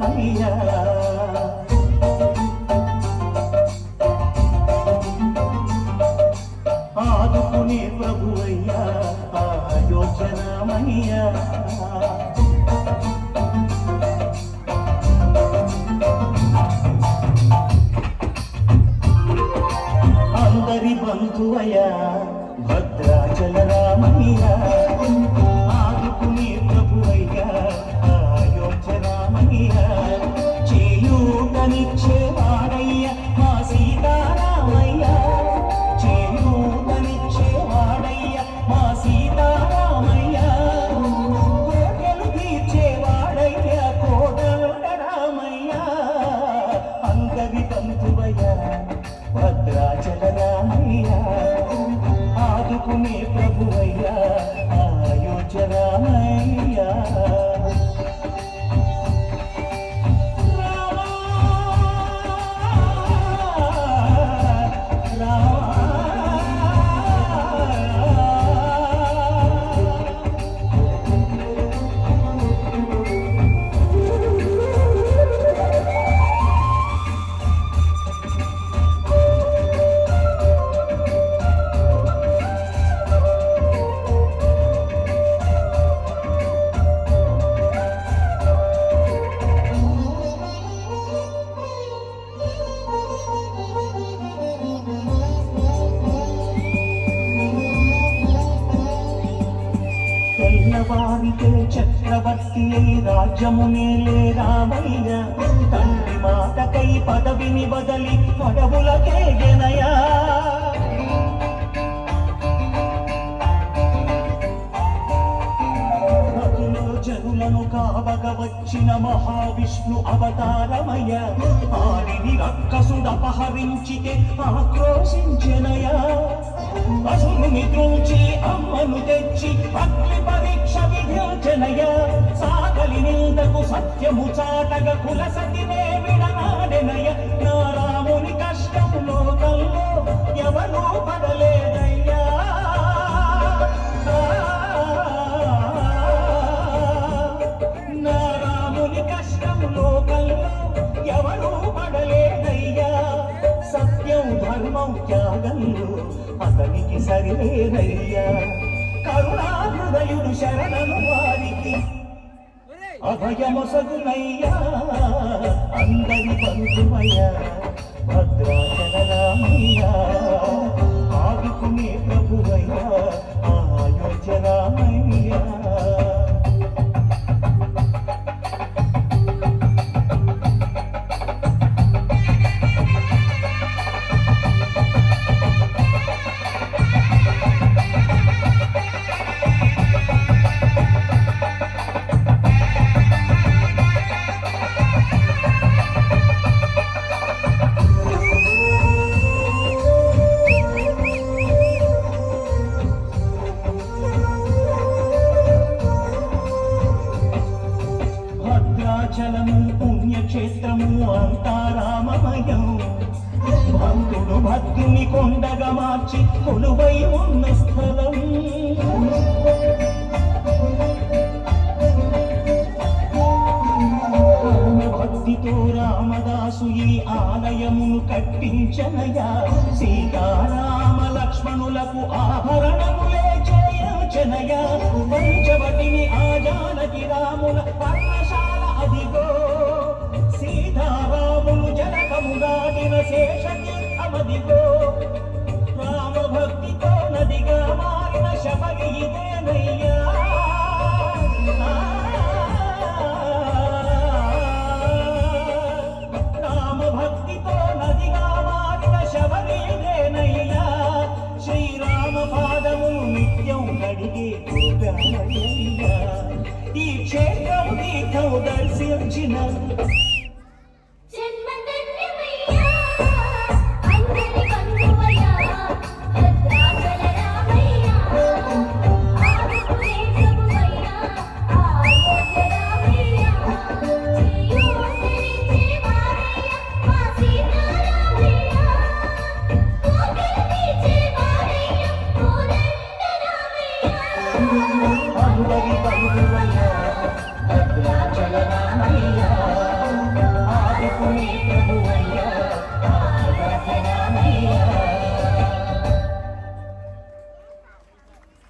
బంధువయ్య భద్రాచల రామయ్య ఆదుకునే ప్రభువయ్యా అయోధ్య అందరి బంధువయ భద్రాచల రామయ్య ఆదుకునే ప్రభువయ్య రామయ్య తెల్లవారితే చక్రవర్తి అయి రాజ్యమునేలే రామయ్య. తండ్రి మాటకై పదవిని బదలి పడవులకే గెనయా జనులను కావగ వచ్చిన మహావిష్ణు అవతారమయ ఆడిని రక్కసుడపహరించితే ఆక్రోశించెనయా అసురుని త్రుంచి అమ్మను తెచ్చి అగ్ని పరీక్ష సాగలి నిందకు సత్యము చాటగ కుల సతినే విడనాడెనయ నా రాముని కష్టం లోకంలో ఎవరూ పడలేదయ్యా. నా రాముని కష్టం లోకంలో ఎవరూ పడలేదయ్యా. సత్యం ధర్మం త్యాగంలో అతనికి సరిలేదయ్యా. కరుణా శరణను వారికి. అభయమొసగునయ్యా అందరి బంధువయ్యా భద్ర పుణ్యక్షేత్రము అంతా రామమయం. భక్తుడు భక్తుని కొండగా మార్చి కొలువై ఉన్న స్థలం. భక్తితో రామదాసు ఈ ఆలయమును కట్టించనయా. సీతారామ లక్ష్మణులకు ఆభరణములే చేయించనయా. పంచవటిని ఆజానకి రాముల పర్ణశ శేషతీర్థమదిగో రామ భక్తితో నదిగా మారిన శబరి ఇదేనయ్యా. రామ భక్తితో నదిగా మారిన శబరిదేనయ్యా శ్రీరామ పాదము నిత్యం నడిగే గోదామయ్యా ఈ క్షేత్రం తీర్థం దర్శించిన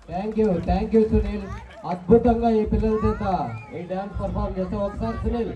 thank you thank you Sunil అద్భుతంగా ఈ పిల్లల చేత ఈ డ్యాన్స్ పర్ఫామ్ చేస్తే ఒకసారి సునీల్